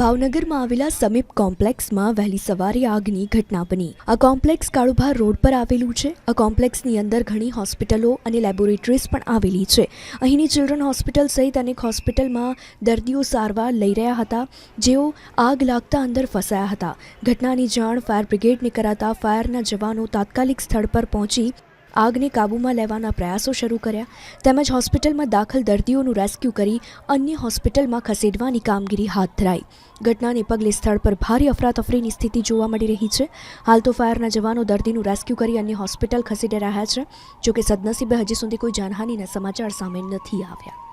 ભાવનગરમાં આવેલા સમીપ કોમ્પ્લેક્સમાં વહેલી સવારે આગની ઘટના બની. આ કોમ્પ્લેક્સ કાળુભાર રોડ પર આવેલું છે. આ કોમ્પ્લેક્સની અંદર ઘણી હોસ્પિટલો અને લેબોરેટરીઝ પણ આવેલી છે. અહીંની ચિલ્ડ્રન હોસ્પિટલ સહિત અનેક હોસ્પિટલમાં દર્દીઓ સારવાર લઈ રહ્યા હતા, જેઓ આગ લાગતા અંદર ફસાયા હતા. ઘટનાની જાણ ફાયર બ્રિગેડને કરાતા ફાયરના જવાનો તાત્કાલિક સ્થળ પર પહોંચી આગને કાબૂમાં લેવાના પ્રયાસો શરૂ કર્યા, તેમજ હોસ્પિટલમાં દાખલ દર્દીઓનું રેસ્ક્યુ કરી અન્ય હોસ્પિટલમાં ખસેડવાની કામગીરી હાથ ધરાઈ. ઘટનાને પગલે સ્થળ પર ભારે અફરાતફરીની સ્થિતિ જોવા મળી રહી છે. હાલ તો ફાયરના જવાનો દર્દીનું રેસ્ક્યુ કરી અન્ય હોસ્પિટલ ખસેડી રહ્યા છે, જોકે સદનસીબે હજી સુધી કોઈ જાનહાનિના સમાચાર સામે નથી આવ્યા.